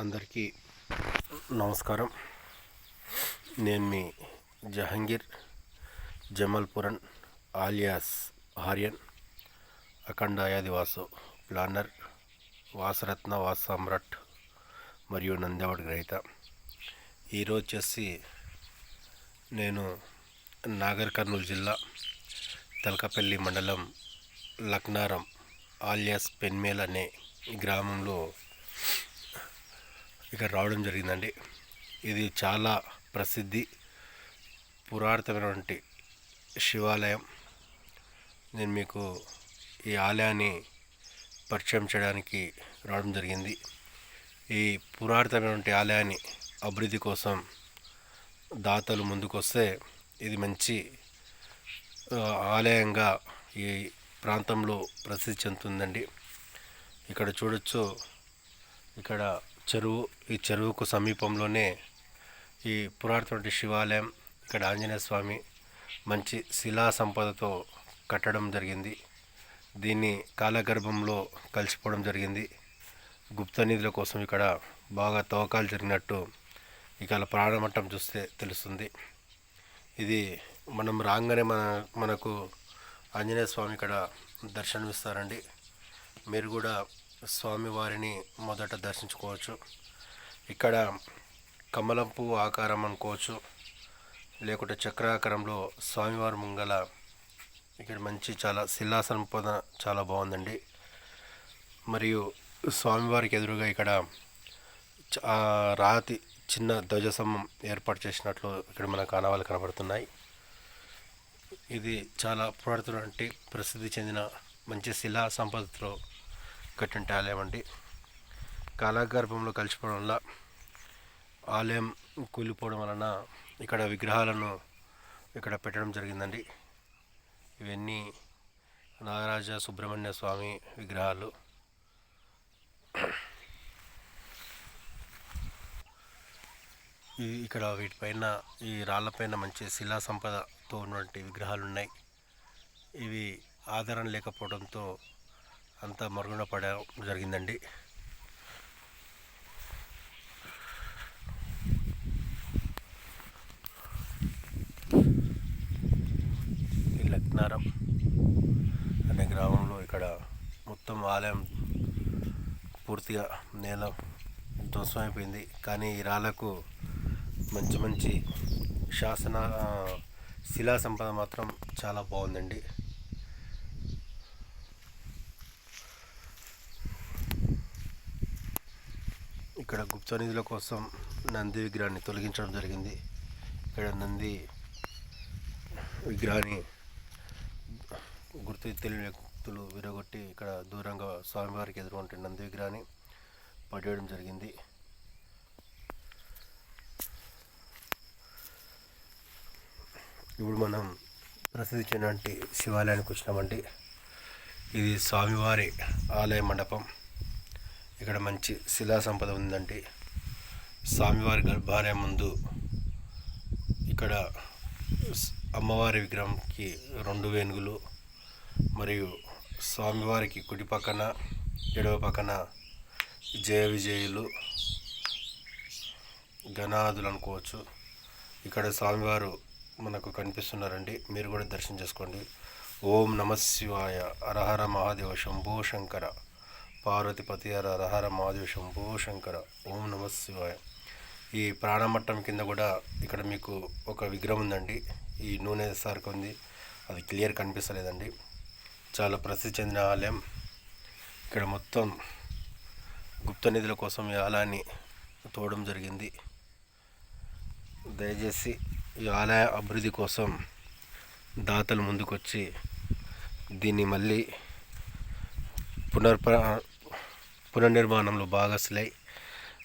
అందరికీ నమస్కారం. నేను మీ జహంగీర్ జమల్పురన్ ఆలియాస్ ఆర్యన్ అఖండాయాదివాసు ప్లానర్ వాసరత్న వాస సమ్రాట్ మరియు నందేవాడి గ్రహీత. ఈరోజు వచ్చేసి నేను నాగర్ కర్నూలు జిల్లా తలకపల్లి మండలం లక్నారం ఆలియాస్ పెన్మేల్ అనే గ్రామంలో ఇక్కడ రావడం జరిగిందండి. ఇది చాలా ప్రసిద్ధి పురాతనమైనటువంటి శివాలయం. నేను మీకు ఈ ఆలయాన్ని పరిచయం చేయడానికి రావడం జరిగింది. ఈ పురాతనమైనటువంటి ఆలయాన్ని అభివృద్ధి కోసం దాతలు ముందుకొస్తే ఇది మంచి ఆలయంగా ఈ ప్రాంతంలో ప్రసిద్ధి చెందుతుందండి. ఇక్కడ చూడొచ్చు ఇక్కడ చెరువు ఈ చెరువుకు సమీపంలోనే ఈ పురాతన శివాలయం ఇక్కడ ఆంజనేయ స్వామి మంచి శిలా సంపదతో కట్టడం జరిగింది. దీన్ని కాలగర్భంలో కలిసిపోవడం జరిగింది. గుప్త నిధుల కోసం ఇక్కడ బాగా తవ్వకాలు జరిగినట్టు ఇక్కడ ప్రాణమట్టం చూస్తే తెలుస్తుంది. ఇది మనం రాగానే మన మనకు ఆంజనేయ స్వామి ఇక్కడ దర్శనమిస్తారండి. మీరు కూడా స్వామివారిని మొదట దర్శించుకోవచ్చు. ఇక్కడ కమలం పువ్వు ఆకారం అనుకోవచ్చు. లేకుంటే చక్రాకారంలో స్వామివారి ముంగల ఇక్కడ మంచి చాలా శిలా సంపద చాలా బాగుందండి. మరియు స్వామివారికి ఎదురుగా ఇక్కడ చ- రాతి చిన్న ధ్వజస్తంభం ఏర్పాటు చేసినట్లు ఇక్కడ మనకు ఆనవాళ్ళు కనబడుతున్నాయి. ఇది చాలా పురాతనటువంటి ప్రసిద్ధి చెందిన మంచి శిలా సంపదతో కట్టిన ఆలయం అండి కాలగర్భంలో కలిసిపోవడం వల్ల ఆలయం కూలిపోవడం వలన ఇక్కడ విగ్రహాలను ఇక్కడ పెట్టడం జరిగిందండి. ఇవన్నీ నాగరాజ సుబ్రహ్మణ్య స్వామి విగ్రహాలు. ఈ ఇక్కడ వీటిపైన ఈ రాళ్ళపైన మంచి శిలా సంపదతో ఉన్నటువంటి విగ్రహాలు ఉన్నాయి ఇవి ఆధారం లేకపోవడంతో అంతా మరుగున పడడం జరిగిందండి. లక్నారం అనే గ్రామంలో ఇక్కడ మొత్తం ఆలయం పూర్తిగా నేల ధ్వంసమైపోయింది. కానీ ఈ రాళ్ళకు మంచి మంచి శాసన శిలా సంపద మాత్రం చాలా బాగుందండి. ఇక్కడ గుప్త నిధుల కోసం నంది విగ్రహాన్ని తొలగించడం జరిగింది. ఇక్కడ నంది విగ్రహాన్ని గుర్తు తెలియని వ్యక్తులు విరగొట్టి ఇక్కడ దూరంగా స్వామివారికి ఎదురుకుంటే నంది విగ్రహాన్ని పడేయడం జరిగింది. ఇప్పుడు మనం ప్రసిద్ధి చెందినటువంటి శివాలయానికి వచ్చినామండి. ఇది స్వామివారి ఆలయ మండపం. ఇక్కడ మంచి శిలా సంపద ఉందండి స్వామివారి గర్భాలయం ముందు ఇక్కడ అమ్మవారి విగ్రహంకి రెండు వేణుగులు మరియు స్వామివారికి కుడి పక్కన ఎడవ పక్కన జయ విజయులు గణాదులు అనుకోవచ్చు. ఇక్కడ స్వామివారు మనకు కనిపిస్తున్నారండి. మీరు కూడా దర్శనం చేసుకోండి. ఓం నమ శివాయ అరహర మహాదేవ శంభో శంకర. పార్వతిపతి పతిహార అరహర మహాదేవ శంభో శంకర ఓం నమ శివాయ. ఈ ప్రాణమట్టం కింద కూడా ఇక్కడ మీకు ఒక విగ్రహం ఉందండి. ఈ నూనె సార్కు ఉంది. అది క్లియర్ కనిపిస్తలేదండి. చాలా ప్రసిద్ధి చెందిన ఆలయం. ఇక్కడ మొత్తం గుప్త నిధుల కోసం ఈ ఆలయాన్ని తోవడం జరిగింది. దయచేసి ఈ ఆలయ అభివృద్ధి కోసం దాతలు ముందుకొచ్చి దీన్ని మళ్ళీ పునర్ప పునర్నిర్మాణంలో భాగస్తులై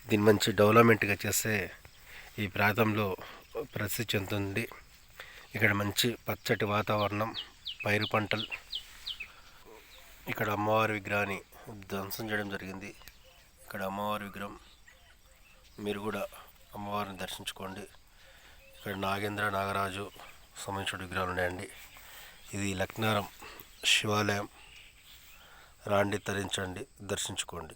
దీన్ని మంచి డెవలప్మెంట్గా చేస్తే ఈ ప్రాంతంలో ప్రసిద్ధి చెందుతుంది. ఇక్కడ మంచి పచ్చటి వాతావరణం పైరు పంటలు ఇక్కడ అమ్మవారి విగ్రహాన్ని ధ్వంసం చేయడం జరిగింది. ఇక్కడ అమ్మవారి విగ్రహం మీరు కూడా అమ్మవారిని దర్శించుకోండి. ఇక్కడ నాగేంద్ర నాగరాజు సంబంధించిన విగ్రహాలు ఉన్నాయండి. ఇది లక్నారం శివాలయం. రాండి తరించండి దర్శించుకోండి.